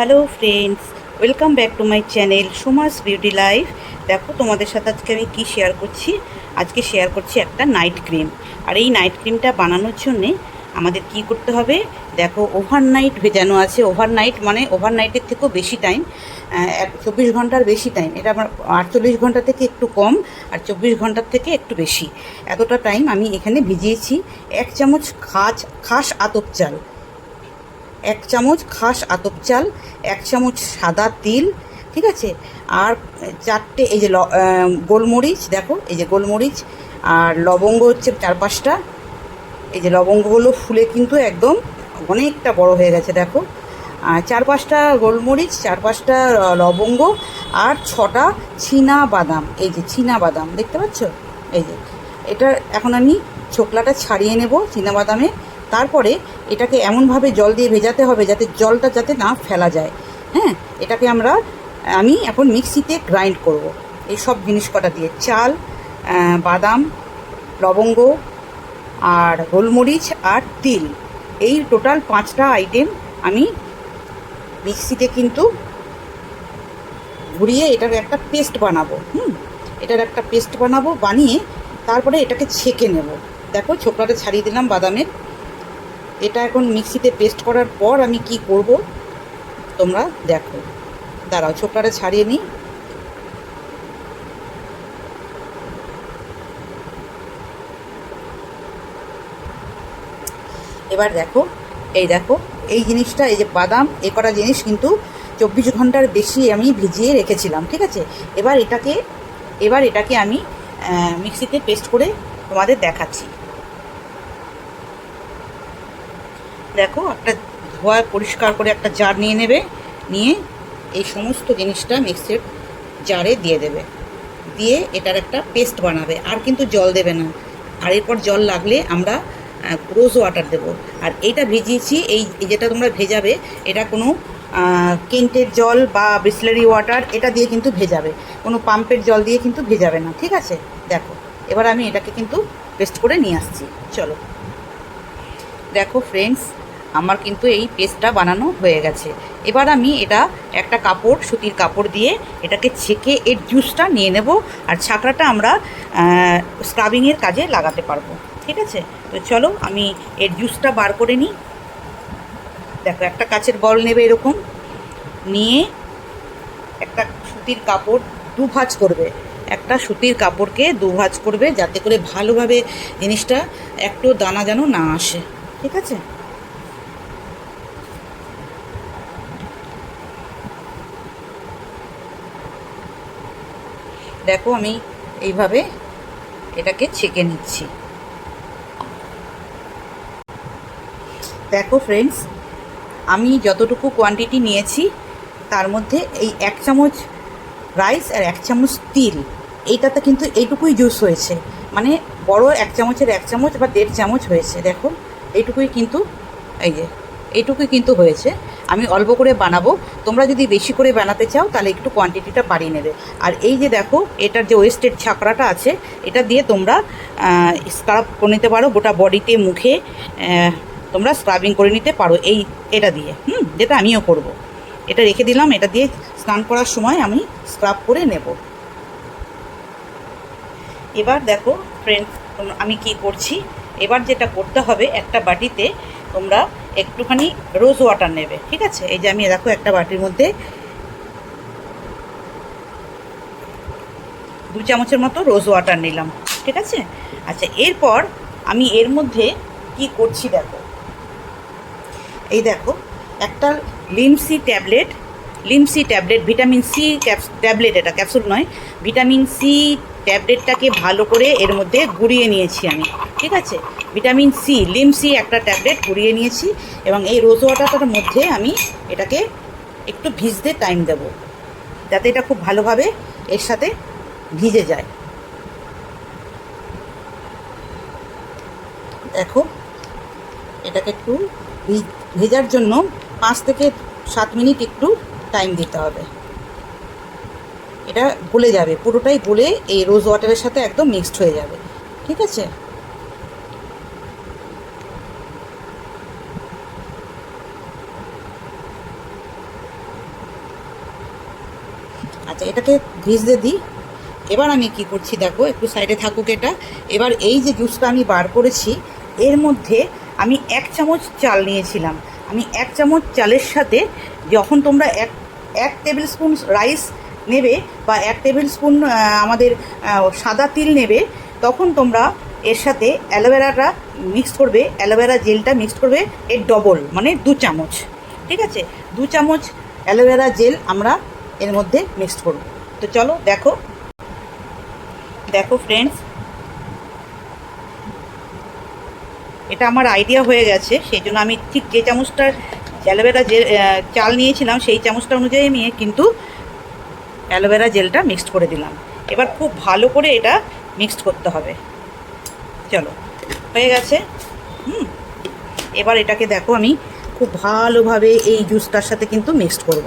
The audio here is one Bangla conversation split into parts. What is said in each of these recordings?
Hello friends, welcome back to my channel Suma's beauty life. দেখো তোমাদের সাথে আজকে আমি কী শেয়ার করছি? আজকে শেয়ার করছি একটা নাইট ক্রিম। আর এই নাইট ক্রিমটা বানানোর জন্যে আমাদের কি করতে হবে? দেখো ওভারনাইট ভেজানো আছে। ওভারনাইট মানে ওভারনাইটের থেকেও বেশি টাইম এক চব্বিশ ঘণ্টার বেশি টাইম এটা আমার আটচল্লিশ ঘণ্টা থেকে একটু কম আর চব্বিশ ঘণ্টার থেকে একটু বেশি। এতটা টাইম আমি এখানে ভিজিয়েছি। এক চামচ খাস খাস আতপ চাল। এক চামচ খাস আতপ চাল, এক চামচ সাদা তিল, ঠিক আছে? আর চারটে, এই যে গোলমরিচ, দেখো, এই যে গোলমরিচ আর লবঙ্গ হচ্ছে চার পাঁচটা। এই যে লবঙ্গগুলো ফুলে কিন্তু একদম অনেকটা বড় হয়ে গেছে, দেখো। চার পাঁচটা গোলমরিচ, চার পাঁচটা লবঙ্গ আর ছটা চীনা বাদাম, এই যে চীনা বাদাম, দেখতে পাচ্ছ? এই যে, এটা এখন আমি ছোকলাটা ছাড়িয়ে নেব চীনা বাদামে। তারপরে এটাকে এমনভাবে জল দিয়ে ভেজাতে হবে যাতে জলটা যাতে না ফেলা যায়। হ্যাঁ এটাকে আমরা, আমি এখন মিক্সিতে গ্রাইন্ড করব। এই সব জিনিস কটা দিয়ে, চাল বাদাম, লবঙ্গ আর গোলমরিচ আর তিল। এই টোটাল পাঁচটা আইটেম আমি মিক্সিতে কিন্তু ঘুরিয়ে এটার একটা পেস্ট বানাবো। হুম, এটার একটা পেস্ট বানাবো, বানিয়ে তারপরে এটাকে ছেঁকে নেব। দেখো, ছোকরাটা ছাড়িয়ে দিলাম বাদামের। এটা এখন মিক্সিতে পেস্ট করার পর আমি কি করব? তোমরা দেখো। দাঁড়াও ছোকরাটা ছাড়িয়ে নিই। এবার দেখো, এই দেখো, এই জিনিসটা, এই যে বাদাম, এ কটা জিনিস কিন্তু চব্বিশ ঘণ্টার বেশি আমি ভিজিয়ে রেখেছিলাম, ঠিক আছে? এবার এটাকে এবার এটাকে আমি মিক্সিতে পেস্ট করে তোমাদের দেখাচ্ছি। দেখো, একটা ধোয়া পরিষ্কার করে একটা জার নিয়ে নেবে, নিয়ে এই সমস্ত জিনিসটা মিক্সির জারে দিয়ে দেবে। দিয়ে এটার একটা পেস্ট বানাবে, আর কিন্তু জল দেবে না। আর এরপর জল লাগলে আমরা রোজ ওয়াটার দেবো। আর এইটা ভিজিয়েছি, এই যেটা তোমরা ভেজাবে, এটা কোনো কেন্টের জল বা বিসলারি ওয়াটার, এটা দিয়ে কিন্তু ভেজাবে। কোনো পাম্পের জল দিয়ে কিন্তু ভেজাবে না, ঠিক আছে? দেখো, এবার আমি এটাকে কিন্তু পেস্ট করে নিয়ে আসছি। চলো। দেখো ফ্রেন্ডস আমার কিন্তু এই পেস্টটা বানানো হয়ে গেছে। এবার আমি এটা একটা কাপড়, সুতির কাপড় দিয়ে এটাকে ছেঁকে এর জুসটা নিয়ে নেব আর ছাকড়াটা আমরা স্ক্রাবিংয়ের কাজে লাগাতে পারব। ঠিক আছে? তো চলো আমি এর জুসটা বার করে নিই। দেখো, একটা কাচের বল নেবে এরকম। নিয়ে একটা সুতির কাপড় দু ভাঁজ করবে। একটা সুতির কাপড়কে দু ভাঁজ করবে যাতে করে ভালোভাবে জিনিসটা একটু দানা যেন না আসে। ঠিক আছে? দেখো আমি এইভাবে এটাকে ছেঁকে নিচ্ছি। দেখো ফ্রেন্ডস আমি যতটুকু কোয়ান্টিটি নিয়েছি, তার মধ্যে এই এক চামচ রাইস আর এক চামচ তিল, এইটাতে কিন্তু এইটুকুই জুস হয়েছে। মানে বড় এক চামচের এক চামচ বা দেড় চামচ হয়েছে, দেখো, এইটুকুই কিন্তু, এই যে, এইটুকুই কিন্তু হয়েছে। আমি অল্প করে বানাবো। তোমরা যদি বেশি করে বানাতে চাও, তাহলে একটু কোয়ান্টিটিটা বাড়িয়ে নেবে। আর এই যে দেখো, এটার যে ওয়েস্টেড ছাকড়াটা আছে, এটা দিয়ে তোমরা স্ক্রাব করে নিতে পারো গোটা বডিতে মুখে তোমরা স্ক্রাবিং করে নিতে পারো এই, এটা দিয়ে। হুম, যেটা আমিও করব। এটা রেখে দিলাম, এটা দিয়ে স্নান করার সময় আমি স্ক্রাব করে নেব। এবার দেখো ফ্রেন্ড আমি কি করছি? এবার যেটা করতে হবে, একটা বাটিতে তোমরা একটুখানি রোজ ওয়াটার নেবে, ঠিক আছে? এই যে আমি দেখো একটা বাটির মধ্যে দু চামচের মতো রোজ ওয়াটার নিলাম, ঠিক আছে? আচ্ছা এরপর আমি এর মধ্যে কি করছি দেখো? এই দেখো, একটা Limcee tablet Limcee tablet vitamin C tablet এটা ক্যাপসুল নয় ভিটামিন সি ট্যাবলেটটাকে ভালো করে এর মধ্যে গুঁড়িয়ে নিয়েছি আমি, ঠিক আছে? ভিটামিন সি, লিম সি একটা ট্যাবলেট গুঁড়িয়ে নিয়েছি এবং এই রোজ ওয়াটারটার মধ্যে আমি এটাকে একটু ভিজতে টাইম দেব, যাতে এটা খুব ভালোভাবে এর সাথে ভিজে যায়। দেখো, এটাকে একটু ভেজার জন্য পাঁচ থেকে সাত মিনিট একটু টাইম দিতে হবে। এটা গলে যাবে, পুরোটাই গলে এই রোজ ওয়াটারের সাথে একদম মিক্সড হয়ে যাবে, ঠিক আছে? আচ্ছা এটাকে ভিজতে দিই। এবার আমি কি করছি দেখো, একটু সাইডে থাকুক এটা। এবার এই যে জুসটা আমি বার করেছি, এর মধ্যে আমি এক চামচ চাল নিয়েছিলাম। আমি এক চামচ চালের সাথে যখন তোমরা এক এক টেবিল স্পুন রাইস নেবে বা এক টেবিল স্পুন আমাদের সাদা তিল নেবে, তখন তোমরা এর সাথে অ্যালোভেরাটা মিক্স করবে, অ্যালোভেরা জেলটা মিক্স করবে, এর ডবল মানে দু চামচ, ঠিক আছে? দু চামচ অ্যালোভেরা জেল আমরা এর মধ্যে মিক্সড করব। তো চলো, দেখো। দেখো ফ্রেন্ডস এটা আমার আইডিয়া হয়ে গেছে, সেই জন্য আমি ঠিক যে চামচটার অ্যালোভেরা জেল চাল নিয়েছিলাম, সেই চামচটা অনুযায়ী নিয়ে কিন্তু অ্যালোভেরা জেলটা মিক্সড করে দিলাম। এবার খুব ভালো করে এটা মিক্সড করতে হবে। চলো, হয়ে গেছে। হুম, এবার এটাকে দেখো আমি খুব ভালোভাবে এই জুসটার সাথে কিন্তু মিক্সড করব।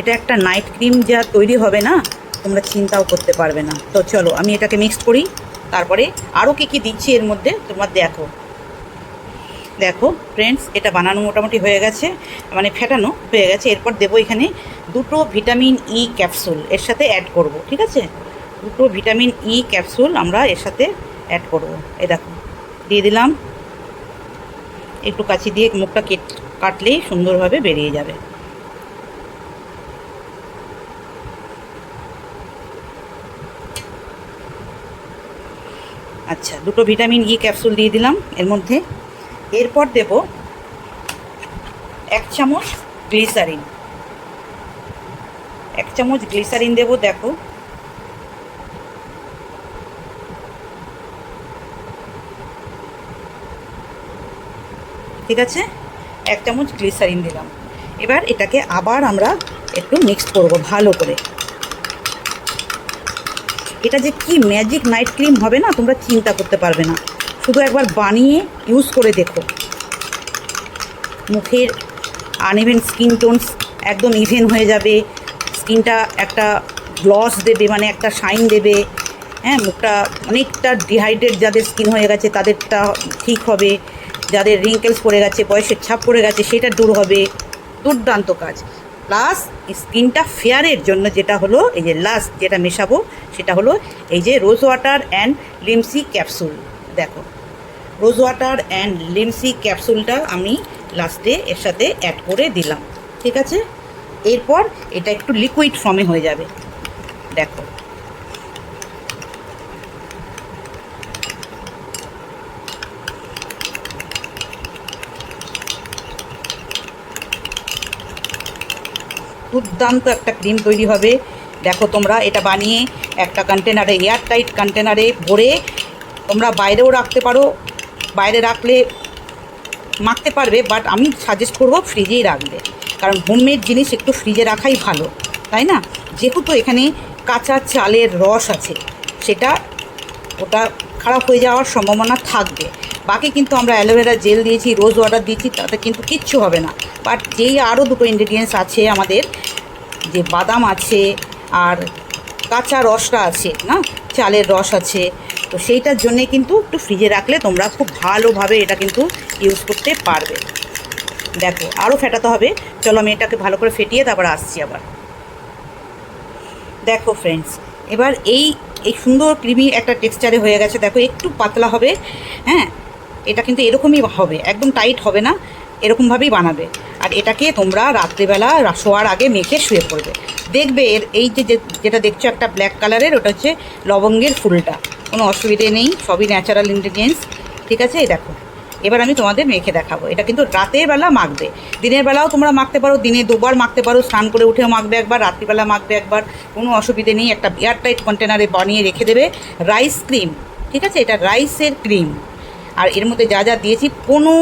এটা একটা নাইট ক্রিম যা তৈরি হবে না, তোমরা চিন্তাও করতে পারবে না। তো চলো, আমি এটাকে মিক্সড করি। তারপরে আরও কী কী দিচ্ছি এর মধ্যে, তোমরা দেখো। দেখো ফ্রেন্ডস এটা বানানো মোটামুটি হয়ে গেছে মানে ফেটানো হয়ে গেছে। এরপর দেবো এখানে দুটো ভিটামিন ই ক্যাপসুল এর সাথে অ্যাড করব, ঠিক আছে? দুটো ভিটামিন ই ক্যাপসুল আমরা এর সাথে অ্যাড করব। এই দেখো, দিয়ে দিলাম। একটু কাছি দিয়ে মুখটা কেট, কাটলেই সুন্দরভাবে বেরিয়ে যাবে। আচ্ছা দুটো ভিটামিন ই ক্যাপসুল দিয়ে দিলাম। এর মধ্যে এরপর দেব এক চামচ গ্লিসারিন। এক চামচ গ্লিসারিন দেব, দেখো। ঠিক আছে? এক চামচ গ্লিসারিন দিলাম। এবার এটাকে আবার আমরা একটু মিক্স করব ভালো করে। এটা যে কি ম্যাজিক নাইট ক্রিম হবে না, তোমরা চিন্তা করতে পারবে না। শুধু একবার বানিয়ে ইউজ করে দেখো। মুখের আনইভেন স্কিন টোনস একদম ইভেন হয়ে যাবে। স্কিনটা একটা গ্লস দেবে মানে একটা শাইন দেবে। হ্যাঁ মুখটা অনেকটা ডিহাইড্রেট যাদের স্কিন হয়ে গেছে, তাদেরটা ঠিক হবে। যাদের রিঙ্কেলস পড়ে গেছে, বয়সের ছাপ পড়ে গেছে, সেটা দূর হবে। দুর্দান্ত কাজ। প্লাস স্কিনটা ফেয়ারের জন্য যেটা হলো, এই যে লাস্ট যেটা মেশাবো, সেটা হলো এই যে rose water and Limcee capsule দেখো। রোজ ওয়াটার অ্যান্ড লিমসি ক্যাপসুলটা আমি লাস্টে এর সাথে অ্যাড করে দিলাম, ঠিক আছে? এরপর এটা একটু লিকুইড ফর্মে হয়ে যাবে, দেখো। দুর্দান্ত একটা ক্রিম তৈরি হবে। দেখো তোমরা, এটা বানিয়ে একটা কন্টেনারে এয়ার টাইট কন্টেনারে ভরে তোমরা বাইরেও রাখতে পারো। বাইরে রাখলে মাখতে পারবে বাট আমি সাজেস্ট করব ফ্রিজেই রাখবে। কারণ হোমমেড জিনিস একটু ফ্রিজে রাখাই ভালো, তাই না? যেহেতু এখানে কাঁচা চালের রস আছে, সেটা ওটা খারাপ হয়ে যাওয়ার সম্ভাবনা থাকবে। বাকি কিন্তু আমরা অ্যালোভেরা জেল দিয়েছি, রোজ ওয়াটার দিয়েছি, তাতে কিন্তু কিচ্ছু হবে না। বাট যেই আরও দুটো ইনগ্রিডিয়েন্টস আছে আমাদের, যে বাদাম আছে আর কাঁচা রসটা আছে, না? চালের রস আছে তো সেইটার জন্যে কিন্তু একটু ফ্রিজে রাখলে তোমরা খুব ভালোভাবে এটা কিন্তু ইউজ করতে পারবে। দেখো আরও ফেটাতে হবে। চলো আমি এটাকে ভালো করে ফেটিয়ে তারপর আসছি আবার। দেখো ফ্রেন্ডস এবার এই এই সুন্দর ক্রিমি একটা টেক্সচারে হয়ে গেছে। দেখো, একটু পাতলা হবে হ্যাঁ? এটা কিন্তু এরকমই হবে, একদম টাইট হবে না, এরকমভাবেই বানাবে। আর এটাকে তোমরা রাত্রিবেলা শোয়ার আগে মেখে শুয়ে পড়বে। দেখবে এর, এই যে যেটা দেখছ একটা ব্ল্যাক কালারের ওটা হচ্ছে লবঙ্গের ফুলটা। কোনো অসুবিধে নেই, সবই ন্যাচারাল ইনগ্রিডিয়েন্টস ঠিক আছে? এই দেখো, এবার আমি তোমাদের মেখে দেখাবো। এটা কিন্তু রাতের বেলা মাখবে। দিনের বেলাও তোমরা মাখতে পারো, দিনে দুবার মাখতে পারো, স্নান করে উঠেও মাখবে একবার, রাত্রিবেলা মাখবে একবার, কোনো অসুবিধে নেই। একটা এয়ারটাইট কন্টেনারে বানিয়ে রেখে দেবে রাইস ক্রিম ঠিক আছে? এটা রাইসের ক্রিম আর এর মধ্যে যা যা দিয়েছি, কোনো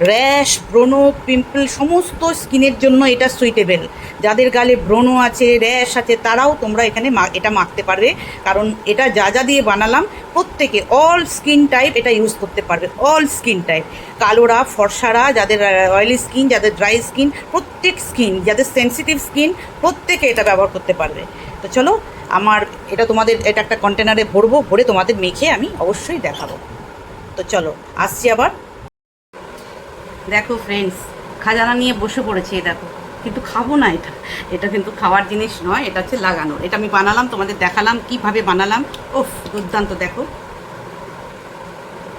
র্যাশ ব্রণ পিম্পল, সমস্ত স্কিনের জন্য এটা সুইটেবেল যাদের গালে ব্রণ আছে, র্যাশ আছে, তারাও তোমরা এখানে এটা মাখতে পারবে। কারণ এটা যা যা দিয়ে বানালাম, প্রত্যেকে অল স্কিন টাইপ এটা ইউজ করতে পারবে। অল স্কিন টাইপ কালোরা, ফর্সারা, যাদের অয়েলি স্কিন যাদের ড্রাই স্কিন প্রত্যেক স্কিন যাদের সেন্সিটিভ স্কিন প্রত্যেকে এটা ব্যবহার করতে পারবে। তো চলো, আমার, এটা তোমাদের, এটা একটা কন্টেনারে ভরবো, ভরে তোমাদের মেখে আমি অবশ্যই দেখাবো। তো চলো, আসছি আবার। দেখো ফ্রেন্ডস খাজানা নিয়ে বসে পড়েছি, এই দেখো। কিন্তু খাব না এটা। এটা কিন্তু খাওয়ার জিনিস নয়, এটা হচ্ছে লাগানো। এটা আমি বানালাম, তোমাদের দেখালাম, কীভাবে বানালাম। ওফ দুর্দান্ত, দেখো।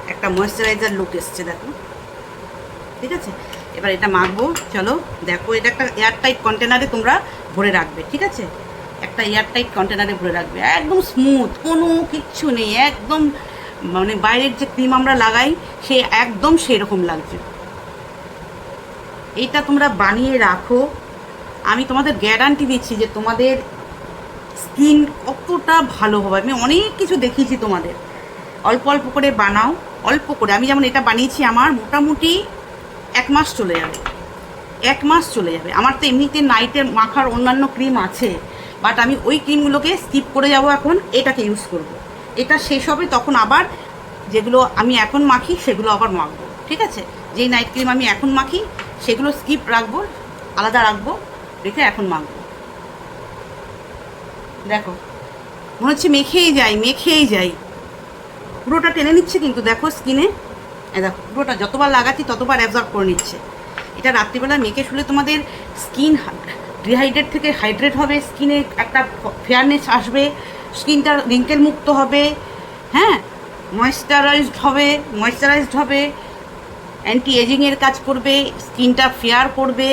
একটা ময়েশ্চারাইজার লুক এসছে, দেখো। ঠিক আছে? এবার এটা মাখবো, চলো। দেখো, এটা একটা এয়ারটাইট কন্টেনারে তোমরা ভরে রাখবে, ঠিক আছে? একটা এয়ারটাইট কন্টেনারে ভরে রাখবে। একদম স্মুথ কোনো কিচ্ছু নেই, একদম মানে বাইরের যে ক্রিম আমরা লাগাই, সে একদম সেরকম লাগছে। এইটা তোমরা বানিয়ে রাখো। আমি তোমাদের গ্যারান্টি দিচ্ছি যে তোমাদের স্কিন কতটা ভালো হবে। আমি অনেক কিছু দেখিয়েছি তোমাদের। অল্প অল্প করে বানাও, অল্প করে। আমি যেমন এটা বানিয়েছি, আমার মোটামুটি এক মাস চলে যাবে। এক মাস চলে যাবে। আমার তো এমনিতে নাইটের মাখার অন্যান্য ক্রিম আছে। বাট আমি ওই ক্রিমগুলোকে স্কিপ করে যাব এখন। এটাকে ইউজ করব। এটা শেষ হবে তখন আবার যেগুলো আমি এখন মাখি, সেগুলো আবার মাখবো। ঠিক আছে? যেই নাইট ক্রিম আমি এখন মাখি সেগুলো স্কিপ রাখব, আলাদা রাখব, রেখে এখন মাখবো। দেখো, মনে হচ্ছে মেখেই যাই মেখেই যাই। পুরোটা টেনে নিচ্ছে কিন্তু দেখো স্কিনে দেখো, পুরোটা যতবার লাগাচ্ছি ততবার অ্যাবজর্ব করে নিচ্ছে। এটা রাত্রিবেলা মেখে শুলে তোমাদের স্কিন ডিহাইড্রেট থেকে হাইড্রেট হবে স্কিনে একটা ফেয়ারনেস আসবে স্কিনটা রিঙ্কেল মুক্ত হবে হ্যাঁ? ময়েশ্চারাইজড হবে ময়েশ্চারাইজড হবে। অ্যান্টি এজিংয়ের কাজ করবে স্কিনটা ফেয়ার করবে,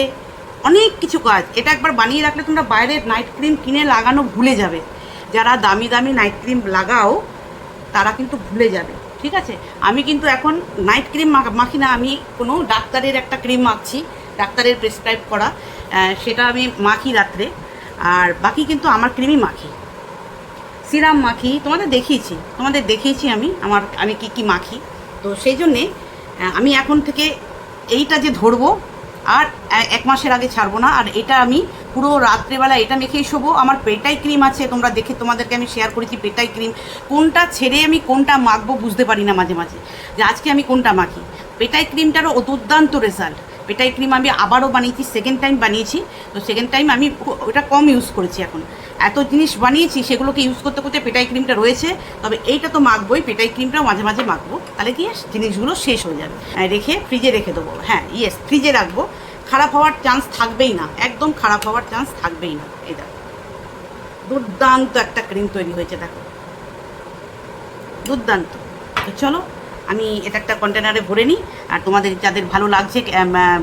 অনেক কিছু কাজ। এটা একবার বানিয়ে রাখলে তোমরা বাইরের নাইট ক্রিম কিনে লাগানো ভুলে যাবে। যারা দামি দামি নাইট ক্রিম লাগাও, তারা কিন্তু ভুলে যাবে, ঠিক আছে? আমি কিন্তু এখন নাইট ক্রিম মাখি না, আমি কোনো ডাক্তারের একটা ক্রিম মাখছি, ডাক্তারের প্রেসক্রাইব করা সেটা আমি মাখি রাত্রে, আর বাকি কিন্তু আমার ক্রিমই মাখি। সিরাম মাখি, তোমাদের দেখিয়েছি তোমাদের দেখিয়েছি আমি, আমার, আমি কি কি মাখি। তো সেই জন্যে আমি এখন থেকে এইটা যে ধরবো, আর এক মাসের আগে ছাড়বো না, আর এটা আমি পুরো রাত্রেবেলা এটা মেখেই শোবো। আমার পেটাই ক্রিম আছে, তোমরা দেখে তোমাদেরকে আমি শেয়ার করেছি পেটাই ক্রিম। কোনটা ছেড়ে আমি কোনটা মাখবো বুঝতে পারি না মাঝে মাঝে, যে আজকে আমি কোনটা মাখি। পেটাই ক্রিমটারও দুর্দান্ত রেজাল্ট পেটাই ক্রিম আমি আবারও বানিয়েছি সেকেন্ড টাইম বানিয়েছি। তো সেকেন্ড টাইম আমি ওটা কম ইউজ করেছি এখন। এত জিনিস বানিয়েছি, সেগুলোকে ইউজ করতে করতে পেটাই ক্রিমটা রয়েছে। তবে এইটা তো মাখবোই, পেটাই ক্রিমটাও মাঝে মাঝে মাখবো। তাহলে কি জিনিসগুলো শেষ হয়ে যাবে। আর রেখে ফ্রিজে রেখে দেবো। হ্যাঁ ইয়েস ফ্রিজে রাখব। খারাপ হওয়ার চান্স থাকবেই না। একদম খারাপ হওয়ার চান্স থাকবেই না। এটা দুর্দান্ত একটা ক্রিম তৈরি হয়েছে, দেখো। দুর্দান্ত। চলো আমি এটা একটা কন্টেনারে ভরে নিই। আর তোমাদের যাদের ভালো লাগছে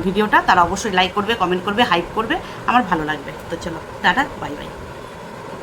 ভিডিওটা, তারা অবশ্যই লাইক করবে কমেন্ট করবে হাইপ করবে। আমার ভালো লাগবে। তো চলো, টাটা বাই বাই